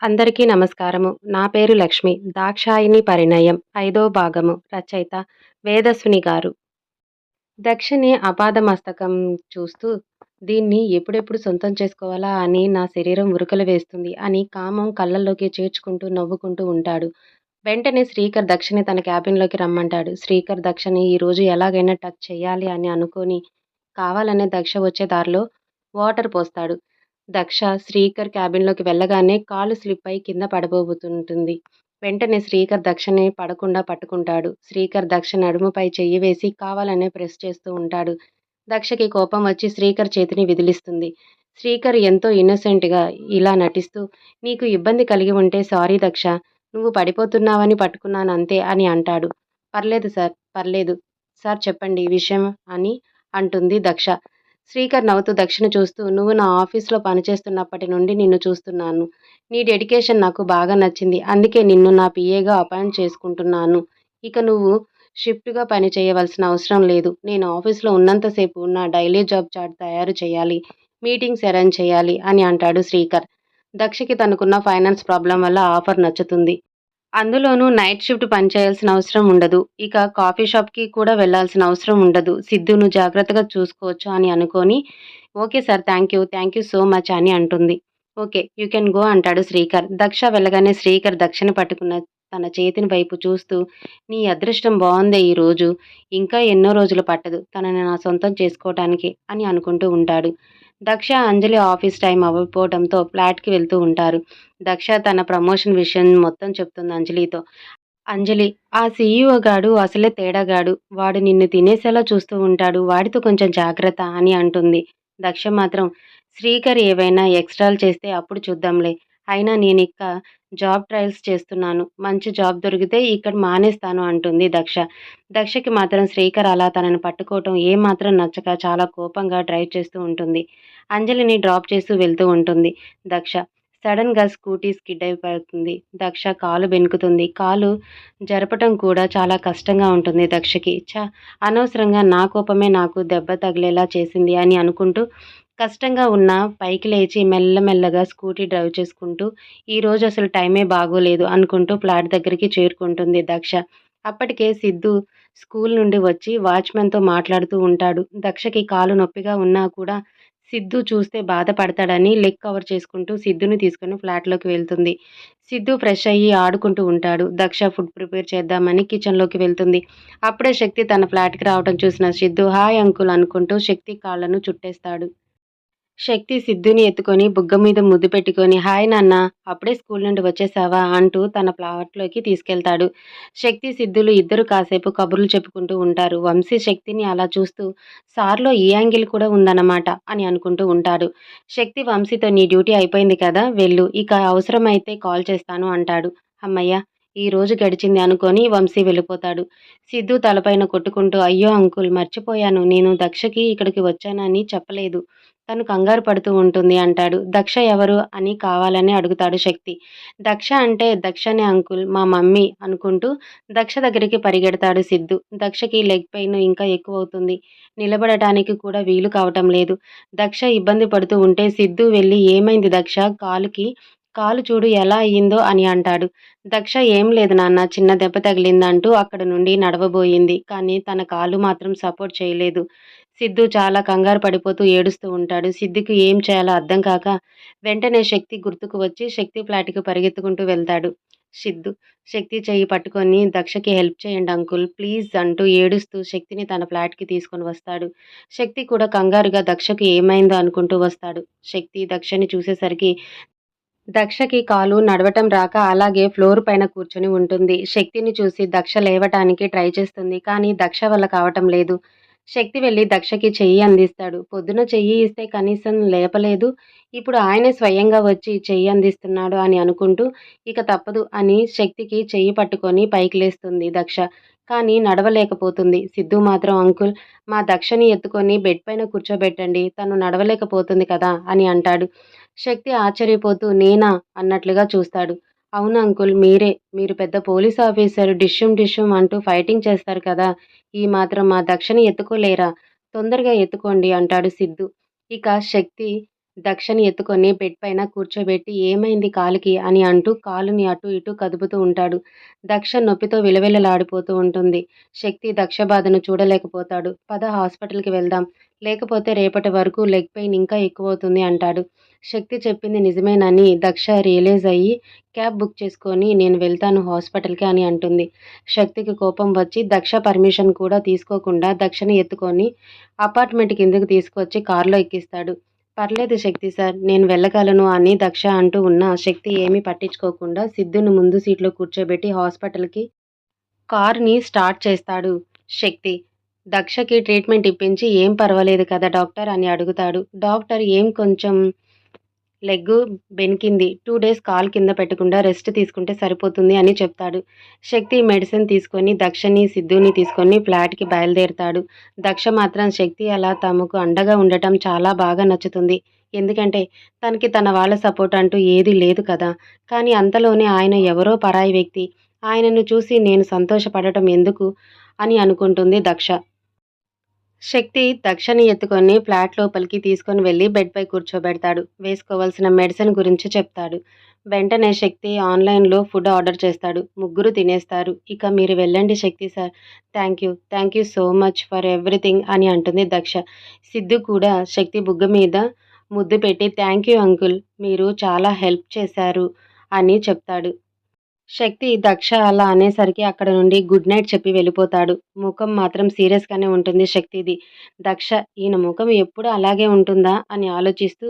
అందరికీ నమస్కారము. నా పేరు లక్ష్మి. దాక్షాయిని పరిణయం. ఐదో భాగము. రచయిత వేదస్విని గారు. దక్షిణి అపాద మస్తకం చూస్తూ దీన్ని ఎప్పుడెప్పుడు సొంతం చేసుకోవాలా అని నా శరీరం ఉరుకలు వేస్తుంది అని కామం కళ్ళల్లోకి చేర్చుకుంటూ నవ్వుకుంటూ ఉంటాడు. వెంటనే శ్రీకర్ దక్షిణి తన క్యాబిన్లోకి రమ్మంటాడు. శ్రీకర్ దక్షిణి ఈరోజు ఎలాగైనా టచ్ చేయాలి అని అనుకొని కావాలనే దక్ష వచ్చే దారిలో వాటర్ పోస్తాడు. దక్ష శ్రీకర్ క్యాబిన్లోకి వెళ్ళగానే కాలు స్లిప్ అయి కింద పడబోతుంటుంది. వెంటనే శ్రీకర్ దక్షని పడకుండా పట్టుకుంటాడు. శ్రీకర్ దక్ష నడుముపై చెయ్యి వేసి కావాలనే ప్రెస్ చేస్తూ ఉంటాడు. దక్షకి కోపం వచ్చి శ్రీకర్ చేతిని విదిలిస్తుంది. శ్రీకర్ ఎంతో ఇన్నోసెంట్గా ఇలా నటిస్తూ నీకు ఇబ్బంది కలిగి ఉంటే సారీ దక్ష. నువ్వు పడిపోతున్నావని పట్టుకున్నాను అంతే అని అంటాడు. పర్లేదు సార్ పర్లేదు. సార్ చెప్పండి విషయం అని అంటుంది దక్ష. శ్రీకర్ నవ్వుతూ దక్షిణ చూస్తూ నువ్వు నా ఆఫీస్లో పనిచేస్తున్నప్పటి నుండి నిన్ను చూస్తున్నాను. నీ డెడికేషన్ నాకు బాగా నచ్చింది. అందుకే నిన్ను నా పిఏగా అపాయింట్ చేసుకుంటున్నాను. ఇక నువ్వు షిఫ్ట్గా పని చేయవలసిన అవసరం లేదు. నేను ఆఫీస్లో ఉన్నంతసేపు నా డైలీ జాబ్ చార్ట్ తయారు చేయాలి. మీటింగ్స్ అరేంజ్ చేయాలి అని అంటాడు శ్రీకర్. దక్షకి తనకున్న ఫైనాన్స్ ప్రాబ్లం వల్ల ఆఫర్ నచ్చుతుంది. అందులోనూ నైట్ షిఫ్ట్ పనిచేయాల్సిన అవసరం ఉండదు. ఇక కాఫీ షాప్కి కూడా వెళ్ళాల్సిన అవసరం ఉండదు. సిద్ధును జాగ్రత్తగా చూసుకోవచ్చు అని అనుకొని okay sir thank you thank you so much అని అంటుంది. ఓకే యూ కెన్ గో అంటాడు శ్రీకర్. దక్ష వెళ్ళగానే శ్రీకర్ దక్షిణ పట్టుకున్న తన చేతిని వైపు చూస్తూ నీ అదృష్టం బాగుందే ఈరోజు ఇంకా ఎన్నో రోజులు పట్టదు. తనని నా సొంతం చేసుకోవటానికి అని అనుకుంటూ ఉంటాడు. దక్ష అంజలి ఆఫీస్ టైం అవ్వకపోవడంతో ఫ్లాట్కి వెళ్తూ ఉంటారు. దక్ష తన ప్రమోషన్ విషయం మొత్తం చెప్తుంది అంజలితో. అంజలి ఆ సీఈఓ గాడు అసలే తేడాగాడు వాడు నిన్ను తినేసేలా చూస్తూ ఉంటాడు. వాడితో కొంచెం జాగ్రత్త అని అంటుంది. దక్ష మాత్రం శ్రీకర్ ఏవైనా ఎక్స్ట్రాలు చేస్తే అప్పుడు చూద్దాంలే. అయినా నేను ఇక జాబ్ ట్రయల్స్ చేస్తున్నాను. మంచి జాబ్ దొరికితే ఇక్కడ మానేస్తాను అంటుంది దక్ష. దక్షకి మాత్రం శ్రీకర్ అలా తనను పట్టుకోవటం ఏమాత్రం నచ్చక చాలా కోపంగా డ్రైవ్ చేస్తూ ఉంటుంది. అంజలిని డ్రాప్ చేస్తూ వెళ్తూ ఉంటుంది. దక్ష సడన్గా స్కూటీ స్కిడ్ అయిపోతుంది. దక్ష కాలు బెనుకుతుంది కాలు జరపటం కూడా చాలా కష్టంగా ఉంటుంది దక్షకి. చ అనవసరంగా నా కోపమే నాకు దెబ్బ తగిలేలా చేసింది అని అనుకుంటూ కష్టంగా ఉన్న పైకి లేచి మెల్లమెల్లగా స్కూటీ డ్రైవ్ చేసుకుంటూ ఈరోజు అసలు టైమే బాగోలేదు అనుకుంటూ ఫ్లాట్ దగ్గరికి చేరుకుంటుంది దక్ష. అప్పటికే సిద్ధు స్కూల్ నుండి వచ్చి వాచ్మెన్తో మాట్లాడుతూ ఉంటాడు. దక్షకి కాలు నొప్పిగా ఉన్నా కూడా సిద్ధు చూస్తే బాధపడతాడని లెగ్ కవర్ చేసుకుంటూ సిద్ధుని తీసుకుని ఫ్లాట్లోకి వెళ్తుంది. సిద్ధు ఫ్రెష్ అయ్యి ఆడుకుంటూ ఉంటాడు. దక్ష ఫుడ్ ప్రిపేర్ చేద్దామని కిచెన్లోకి వెళ్తుంది. అప్పుడే శక్తి తన ఫ్లాట్కి రావడం చూసిన సిద్ధు హాయ్ అంకుల్ అనుకుంటూ శక్తి కాళ్ళను చుట్టేస్తాడు. శక్తి సిద్ధుని ఎత్తుకొని బుగ్గ మీద ముద్దు పెట్టుకొని హాయ్ నాన్న అప్పుడే స్కూల్ నుండి వచ్చేసావా? అంటూ తన ప్లాట్లోకి తీసుకెళ్తాడు. శక్తి సిద్ధులు ఇద్దరు కాసేపు కబుర్లు చెప్పుకుంటూ ఉంటారు. వంశీ శక్తిని అలా చూస్తూ సార్లో ఈ యాంగిల్ కూడా ఉందన్నమాట అని అనుకుంటూ ఉంటాడు. శక్తి వంశీతో నీ డ్యూటీ అయిపోయింది కదా వెళ్ళు ఇక అవసరమైతే కాల్ చేస్తాను అంటాడు. అమ్మయ్య ఈ రోజు గడిచింది అనుకొని వంశీ వెళ్ళిపోతాడు. సిద్ధు తలపైన కొట్టుకుంటూ అయ్యో అంకుల్ మర్చిపోయాను. నేను దక్షకి ఇక్కడికి వచ్చానని చెప్పలేదు. తను కంగారు పడుతూ ఉంటుంది అంటాడు. దక్ష ఎవరు అని కావాలని అడుగుతాడు శక్తి. దక్ష అంటే దక్షనే అంకుల్ మా మమ్మీ అనుకుంటూ దక్ష దగ్గరికి పరిగెడతాడు సిద్ధు. దక్షకి లెగ్ పెయిన్ ఇంకా ఎక్కువ అవుతుంది నిలబడటానికి కూడా వీలు కావటం లేదు. దక్ష ఇబ్బంది పడుతూ ఉంటే సిద్ధు వెళ్ళి ఏమైంది దక్ష? కాలుకి కాలు చూడు ఎలా అయ్యిందో అని అంటాడు. దక్ష ఏం లేదు నాన్న చిన్న దెబ్బ తగిలిందంటూ అక్కడ నుండి నడవబోయింది. కానీ తన కాలు మాత్రం సపోర్ట్ చేయలేదు. సిద్ధు చాలా కంగారు పడిపోతూ ఏడుస్తూ ఉంటాడు. సిద్ధికి ఏం చేయాలో అర్థం కాక వెంటనే శక్తి గుర్తుకు వచ్చి శక్తి ఫ్లాట్కి పరిగెత్తుకుంటూ వెళ్తాడు. సిద్ధు శక్తి చెయ్యి పట్టుకొని దక్షకి హెల్ప్ చేయండి అంకుల్ ప్లీజ్ అంటూ ఏడుస్తూ శక్తిని తన ఫ్లాట్కి తీసుకొని వస్తాడు. శక్తి కూడా కంగారుగా దక్షకి ఏమైందో అనుకుంటూ వస్తాడు. శక్తి దక్షని చూసేసరికి దక్షకి కాలు నడవటం రాక అలాగే ఫ్లోర్ పైన కూర్చొని ఉంటుంది. శక్తిని చూసి దక్ష లేవటానికి ట్రై చేస్తుంది కానీ దక్ష వల్ల కావటం లేదు. శక్తి వెళ్ళి దక్షకి చెయ్యి అందిస్తాడు. పొద్దున చెయ్యి ఇస్తే కనీసం లేపలేదు. ఇప్పుడు ఆయనే స్వయంగా వచ్చి చెయ్యి అందిస్తున్నాడు అని అనుకుంటూ ఇక తప్పదు అని శక్తికి చెయ్యి పట్టుకొని పైకి లేస్తుంది దక్ష. కానీ నడవలేకపోతుంది. సిద్ధు మాత్రం అంకుల్ మా దక్షని ఎత్తుకొని బెడ్ పైన కూర్చోబెట్టండి. తను నడవలేకపోతుంది కదా అని అంటాడు. శక్తి ఆశ్చర్యపోతూ నేనా? అన్నట్లుగా చూస్తాడు. అవును అంకుల్ మీరే. మీరు పెద్ద పోలీస్ ఆఫీసర్ డిష్యం డిష్యం అంటూ ఫైటింగ్ చేస్తారు కదా. ఈ మాత్రం మా దక్షిణ ఎత్తుకోలేరా? తొందరగా ఎత్తుకోండి అంటాడు సిద్ధు. ఇక శక్తి దక్షని ఎత్తుకొని బెడ్ పైన కూర్చోబెట్టి ఏమైంది కాలికి అని అంటూ కాలుని అటూ ఇటూ కదుపుతూ ఉంటాడు. దక్ష నొప్పితో విలవిలలాడిపోతూ ఉంటుంది. శక్తి దక్ష బాధను చూడలేకపోతాడు. పద హాస్పిటల్‌కి వెళ్దాం. లేకపోతే రేపటి వరకు లెగ్ పెయిన్ ఇంకా ఎక్కువవుతుంది అంటాడు. శక్తి చెప్పింది నిజమేనని దక్ష రియలైజ్ అయ్యి క్యాబ్ బుక్ చేసుకొని నేను వెళ్తాను హాస్పిటల్‌కి అని అంటుంది. శక్తికి కోపం వచ్చి దక్ష పర్మిషన్ కూడా తీసుకోకుండా దక్షని ఎత్తుకొని అపార్ట్మెంట్ కిందకి తీసుకొచ్చి కారులో ఎక్కిస్తాడు. పర్లేదు శక్తి సార్ నేను వెళ్ళగలను అని దక్ష అంటూ ఉన్న శక్తి ఏమీ పట్టించుకోకుండా సిద్ధును ముందు సీట్లో కూర్చోబెట్టి హాస్పిటల్‌కి కార్‌ని స్టార్ట్ చేస్తాడు శక్తి. దక్షకి ట్రీట్మెంట్ ఇప్పించి ఏం పర్వాలేదు కదా డాక్టర్ అని అడుగుతాడు. డాక్టర్ ఏం కొంచెం లెగ్గు బెనికింది టూ డేస్ కాల్ కింద పెట్టకుండా రెస్ట్ తీసుకుంటే సరిపోతుంది అని చెప్తాడు. శక్తి మెడిసిన్ తీసుకొని దక్షని, సిద్ధుని తీసుకొని ఫ్లాట్‌కి బయలుదేరుతాడు దక్ష మాత్రం శక్తి అలా తమకు అండగా ఉండటం చాలా బాగా నచ్చుతుంది. ఎందుకంటే తనకి తన వాళ్ళ సపోర్ట్ అంటూ ఏదీ లేదు కదా! కానీ అంతలోనే ఆయన ఎవరో పరాయి వ్యక్తి. ఆయనను చూసి నేను సంతోషపడటం ఎందుకు అని అనుకుంటుంది దక్ష. శక్తి దక్షని ఎత్తుకొని ఫ్లాట్ లోపలికి తీసుకొని వెళ్ళి బెడ్‌పై కూర్చోబెడతాడు. వేసుకోవాల్సిన మెడిసిన్ గురించి చెప్తాడు. వెంటనే శక్తి ఆన్‌లైన్‌లో ఫుడ్ ఆర్డర్ చేస్తాడు. ముగ్గురు తినేస్తారు. ఇక మీరు వెళ్ళండి Shakti sir. Thank you thank you so much for everything అని అంటుంది దక్ష. సిద్ధు కూడా శక్తి బుగ్గ మీద ముద్దు పెట్టి థ్యాంక్ యూ అంకుల్. మీరు చాలా హెల్ప్ చేశారు అని చెప్తాడు. శక్తి దక్ష అలా అనేసరికి అక్కడ నుండి గుడ్ నైట్ చెప్పి వెళ్ళిపోతాడు. ముఖం మాత్రం సీరియస్‌గానే ఉంటుంది శక్తిది. దక్ష ఈయన ముఖం ఎప్పుడు అలాగే ఉంటుందా అని ఆలోచిస్తూ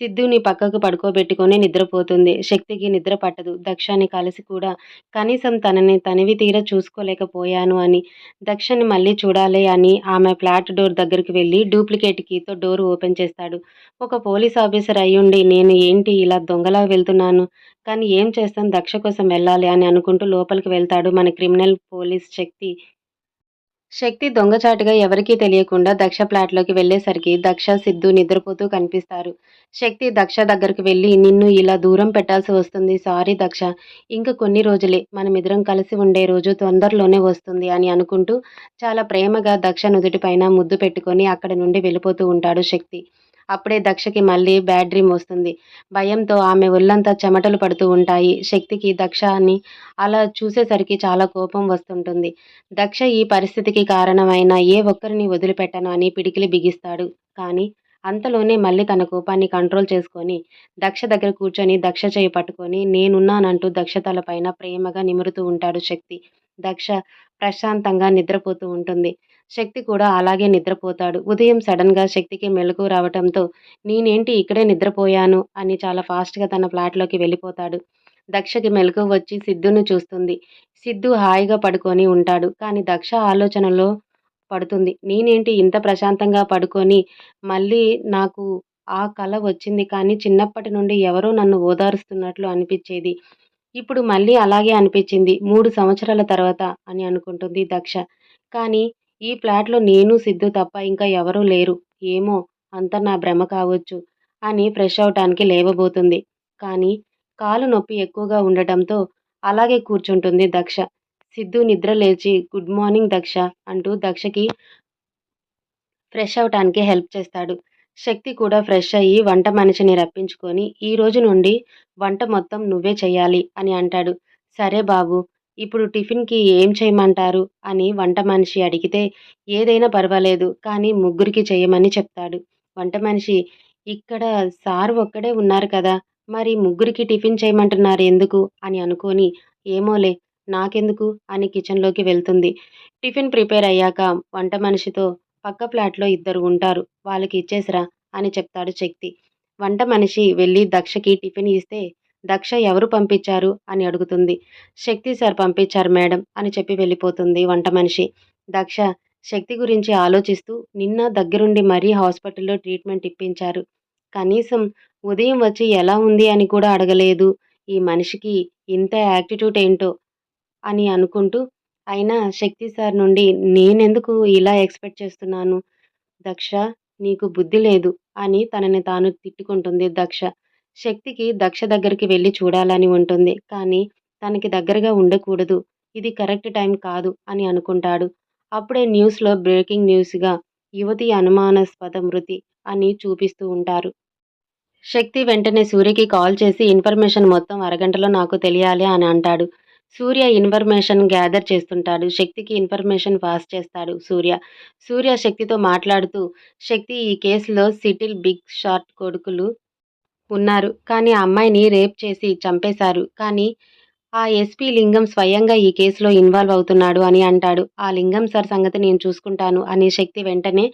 సిద్ధుని పక్కకు పడుకోబెట్టుకొని నిద్రపోతుంది. శక్తికి నిద్ర పట్టదు. దక్షని కలిసి కూడా కనీసం తనని తనివి తీరా చూసుకోలేకపోయాను అని. దక్షని మళ్ళీ చూడాలి అని ఆమె ఫ్లాట్ డోర్ దగ్గరికి వెళ్ళి డూప్లికేట్ కీతో డోర్ ఓపెన్ చేస్తాడు. ఒక పోలీస్ ఆఫీసర్ అయ్యుండి నేను ఏంటి ఇలా దొంగలా వెళ్తున్నాను. కానీ ఏం చేస్తాను దక్ష కోసం వెళ్ళాలి అని అనుకుంటూ లోపలికి వెళ్తాడు మన క్రిమినల్ పోలీస్ శక్తి. శక్తి దొంగచాటుగా ఎవరికీ తెలియకుండా దక్ష ప్లాట్లోకి వెళ్ళేసరికి దక్ష, సిద్ధు నిద్రపోతూ కనిపిస్తారు. శక్తి దక్ష దగ్గరకు వెళ్ళి నిన్ను ఇలా దూరం పెట్టాల్సి వస్తుంది. సారీ దక్ష. ఇంకా కొన్ని రోజులే. మనమిద్దరం కలిసి ఉండే రోజు తొందరలోనే వస్తుంది అని అనుకుంటూ చాలా ప్రేమగా దక్ష నుదుటిపైన ముద్దు పెట్టుకొని అక్కడి నుండి వెళ్ళిపోతూ ఉంటాడు శక్తి. అప్పుడే దక్షకి మళ్ళీ బ్యాడ్ డ్రీమ్ వస్తుంది. భయంతో ఆమె ఒళ్ళంతా చెమటలు పడుతూ ఉంటాయి. శక్తికి దక్షని అలా చూసేసరికి చాలా కోపం వస్తుంటుంది. దక్ష ఈ పరిస్థితికి కారణమైన ఏ ఒక్కరిని వదిలిపెట్టను అని పిడికిలి బిగిస్తాడు. కానీ అంతలోనే మళ్ళీ తన కోపాన్ని కంట్రోల్ చేసుకొని దక్ష దగ్గర కూర్చొని దక్ష చేయి పట్టుకొని నేనున్నానంటూ దక్ష తలపైన ప్రేమగా నిమురుతూ ఉంటాడు శక్తి. దక్ష ప్రశాంతంగా నిద్రపోతూ ఉంటుంది. శక్తి కూడా అలాగే నిద్రపోతాడు. ఉదయం సడన్‌గా శక్తికి మెలకువ రావటంతో నేనేంటి ఇక్కడే నిద్రపోయాను అని చాలా ఫాస్ట్‌గా తన ఫ్లాట్‌లోకి వెళ్ళిపోతాడు. దక్షకి మెలకువ వచ్చి సిద్ధును చూస్తుంది. సిద్ధు హాయిగా పడుకొని ఉంటాడు. కానీ దక్ష ఆలోచనలో పడుతుంది. నేనేంటి ఇంత ప్రశాంతంగా పడుకొని మళ్ళీ నాకు ఆ కళ వచ్చింది కానీ చిన్నప్పటి నుండి ఎవరో నన్ను ఓదారుస్తున్నట్లు అనిపించేది ఇప్పుడు మళ్ళీ అలాగే అనిపించింది మూడు సంవత్సరాల తర్వాత అని అనుకుంటుంది దక్ష. కానీ ఈ ఫ్లాట్‌లో నేను, సిద్ధు తప్ప ఇంకా ఎవరూ లేరు. ఏమో అంత నా భ్రమ కావచ్చు అని ఫ్రెష్ అవ్వటానికి లేవబోతుంది. కానీ కాలు నొప్పి ఎక్కువగా ఉండటంతో అలాగే కూర్చుంటుంది దక్ష. సిద్ధు నిద్ర లేచి గుడ్ మార్నింగ్ దక్ష అంటూ దక్షకి ఫ్రెష్ అవ్వటానికి హెల్ప్ చేస్తాడు. శక్తి కూడా ఫ్రెష్ అయ్యి వంట మనిషిని రప్పించుకొని ఈ రోజు నుండి వంట మొత్తం నువ్వే చేయాలి అని అంటాడు. సరే బాబు ఇప్పుడు టిఫిన్‌కి ఏం చేయమంటారు? అని వంట మనిషి అడిగితే ఏదైనా పర్వాలేదు. కానీ ముగ్గురికి చేయమని చెప్తాడు. వంట మనిషి ఇక్కడ సార్ ఒక్కడే ఉన్నారు కదా! మరి ముగ్గురికి టిఫిన్ చేయమంటున్నారు ఎందుకు? అని అనుకొని ఏమోలే నాకెందుకు అని కిచెన్‌లోకి వెళ్తుంది. టిఫిన్ ప్రిపేర్ అయ్యాక వంట మనిషితో పక్క ఫ్లాట్‌లో ఇద్దరు ఉంటారు. వాళ్ళకి ఇచ్చేసిరా అని చెప్తాడు శక్తి. వంట మనిషి వెళ్ళి దక్షకి టిఫిన్ ఇస్తే దక్ష ఎవరు పంపించారు? అని అడుగుతుంది. శక్తి సార్ పంపించారు మేడం అని చెప్పి వెళ్ళిపోతుంది వంట మనిషి. దక్ష శక్తి గురించి ఆలోచిస్తూ నిన్న దగ్గరుండి మరీ హాస్పిటల్‌లో ట్రీట్మెంట్ ఇప్పించారు. కనీసం ఉదయం వచ్చి ఎలా ఉంది అని కూడా అడగలేదు. ఈ మనిషికి ఇంత యాటిట్యూడ్ ఏంటో అని అనుకుంటూ అయినా శక్తి సార్ నుండి నేనెందుకు ఇలా ఎక్స్‌పెక్ట్ చేస్తున్నాను. దక్ష నీకు బుద్ధి లేదు అని తనని తాను తిట్టుకుంటుంది దక్ష. శక్తికి దక్ష దగ్గరికి వెళ్ళి చూడాలని ఉంటుంది. కానీ తనకి దగ్గరగా ఉండకూడదు. ఇది కరెక్ట్ టైం కాదు అని అనుకుంటాడు. అప్పుడే న్యూస్‌లో బ్రేకింగ్ న్యూస్‌గా యువతి అనుమానాస్పద మృతి అని చూపిస్తూ ఉంటారు. శక్తి వెంటనే సూర్యకి కాల్ చేసి ఇన్ఫర్మేషన్ మొత్తం అరగంటలో నాకు తెలియాలి అని అంటాడు సూర్య ఇన్ఫర్మేషన్ గ్యాదర్ చేస్తుంటాడు శక్తికి ఇన్ఫర్మేషన్ పాస్ చేస్తాడు సూర్య సూర్య శక్తితో మాట్లాడుతూ శక్తి ఈ కేసులో సిటిల్ బిగ్ షార్ట్ కొడుకులు ఉన్నారు. కానీ ఆ అమ్మాయిని రేప్ చేసి చంపేశారు. కానీ ఆ ఎస్పీ లింగం స్వయంగా ఈ కేసులో ఇన్వాల్వ్ అవుతున్నాడు అని అంటాడు. ఆ లింగం సార్ సంగతి నేను చూసుకుంటాను అనే శక్తి వెంటనే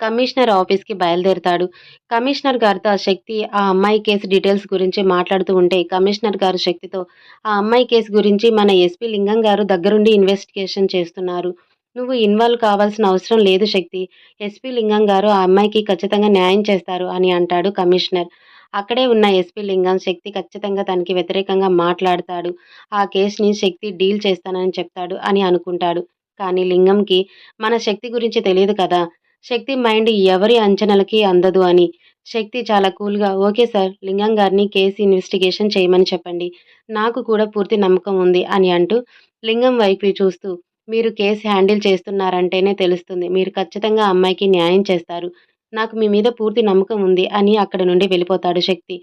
కమిషనర్ ఆఫీస్కి బయలుదేరుతాడు. కమిషనర్ గారితో ఆ శక్తి ఆ అమ్మాయి కేసు డీటెయిల్స్ గురించి మాట్లాడుతూ ఉంటే కమిషనర్ గారు శక్తితో ఆ అమ్మాయి కేసు గురించి మన ఎస్పీ లింగం గారు దగ్గరుండి ఇన్వెస్టిగేషన్ చేస్తున్నారు. నువ్వు ఇన్వాల్వ్ కావాల్సిన అవసరం లేదు శక్తి. ఎస్పీ లింగం గారు ఆ అమ్మాయికి ఖచ్చితంగా న్యాయం చేస్తారు అని అంటాడు కమిషనర్. అక్కడే ఉన్న ఎస్పీ లింగం శక్తి ఖచ్చితంగా తనకి వ్యతిరేకంగా మాట్లాడతాడు. ఆ కేసుని శక్తి డీల్ చేస్తానని చెప్తాడు అని అనుకుంటాడు. కానీ లింగంకి మన శక్తి గురించి తెలియదు కదా. శక్తి మైండ్ ఎవరి అంచనాలకి అందదు అని. శక్తి చాలా కూల్గా ఓకే సార్ లింగం గారిని కేసు ఇన్వెస్టిగేషన్ చేయమని చెప్పండి. నాకు కూడా పూర్తి నమ్మకం ఉంది అని అంటూ లింగం వైపు చూస్తూ మీరు కేసు హ్యాండిల్ చేస్తున్నారంటేనే తెలుస్తుంది. మీరు ఖచ్చితంగా అమ్మాయికి న్యాయం చేస్తారు. నాకు మీ మీద పూర్తి నమ్మకం ఉంది అని అక్కడ నుండి వెళ్ళిపోతాడు శక్తి.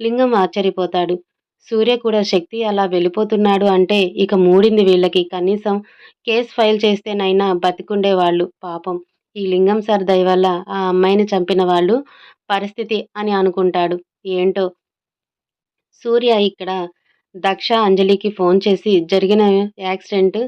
లింగం ఆశ్చర్యపోతాడు. సూర్య కూడా శక్తి అలా వెళ్ళిపోతున్నాడు అంటే ఇక మూడింది వీళ్ళకి కనీసం కేసు ఫైల్ చేస్తేనైనా బతికుండేవాళ్ళు పాపం. ఈ లింగం సార్ వల్ల ఆ అమ్మాయిని చంపిన వాళ్ళు పరిస్థితి అని అనుకుంటాడు. ఏంటో? సూర్య ఇక్కడ దక్ష అంజలికి ఫోన్ చేసి జరిగిన యాక్సిడెంట్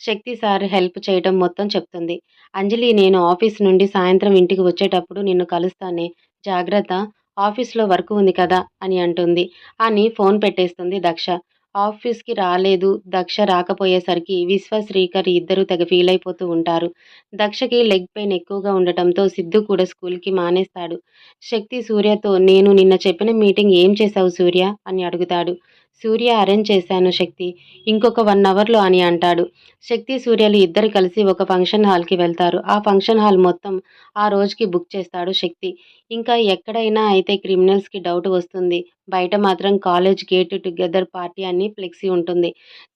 శక్తి సార్ హెల్ప్ చేయడం మొత్తం చెప్తుంది. అంజలి నేను ఆఫీస్ నుండి సాయంత్రం ఇంటికి వచ్చేటప్పుడు నిన్ను కలుస్తానే. జాగ్రత్త ఆఫీస్లో వర్క్ ఉంది కదా అని అంటుంది. అని ఫోన్ పెట్టేస్తుంది దక్ష. ఆఫీస్కి రాలేదు. దక్ష రాకపోయేసరికి విశ్వ శ్రీకర్ ఇద్దరు తెగ ఫీల్ అయిపోతూ ఉంటారు. దక్షకి లెగ్ పెయిన్ ఎక్కువగా ఉండటంతో సిద్ధు కూడా స్కూల్కి మానేస్తాడు. శక్తి సూర్యతో నేను నిన్న చెప్పిన మీటింగ్ ఏం చేశావు సూర్య? అని అడుగుతాడు. సూర్య అరేంజ్ చేశాను శక్తి. ఇంకొక వన్ అవర్లో అని అంటాడు. శక్తి సూర్యలు ఇద్దరు కలిసి ఒక ఫంక్షన్ హాల్కి వెళ్తారు. ఆ ఫంక్షన్ హాల్ మొత్తం ఆ రోజుకి బుక్ చేస్తాడు శక్తి. ఇంకా ఎక్కడైనా అయితే క్రిమినల్స్కి డౌట్ వస్తుంది. బయట మాత్రం కాలేజ్ గేట్ టుగెదర్ పార్టీ అని ఫ్లెక్సీ ఉంటుంది.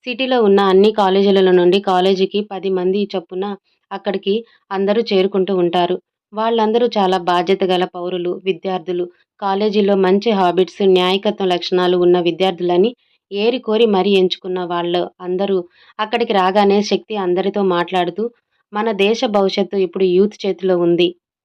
సిటీలో ఉన్న అన్ని కాలేజీల నుండి కాలేజీకి పది మంది చొప్పున అక్కడికి అందరూ చేరుకుంటూ ఉంటారు. వాళ్ళందరూ చాలా బాధ్యత గల పౌరులు విద్యార్థులు. కాలేజీలో మంచి హాబిట్స్ న్యాయకత్వ లక్షణాలు ఉన్న విద్యార్థులని ఏరి కోరి మరీ ఎంచుకున్న వాళ్ళు అందరూ అక్కడికి రాగానే శక్తి అందరితో మాట్లాడుతూ మన దేశ భవిష్యత్తు ఇప్పుడు యూత్ చేతిలో ఉంది.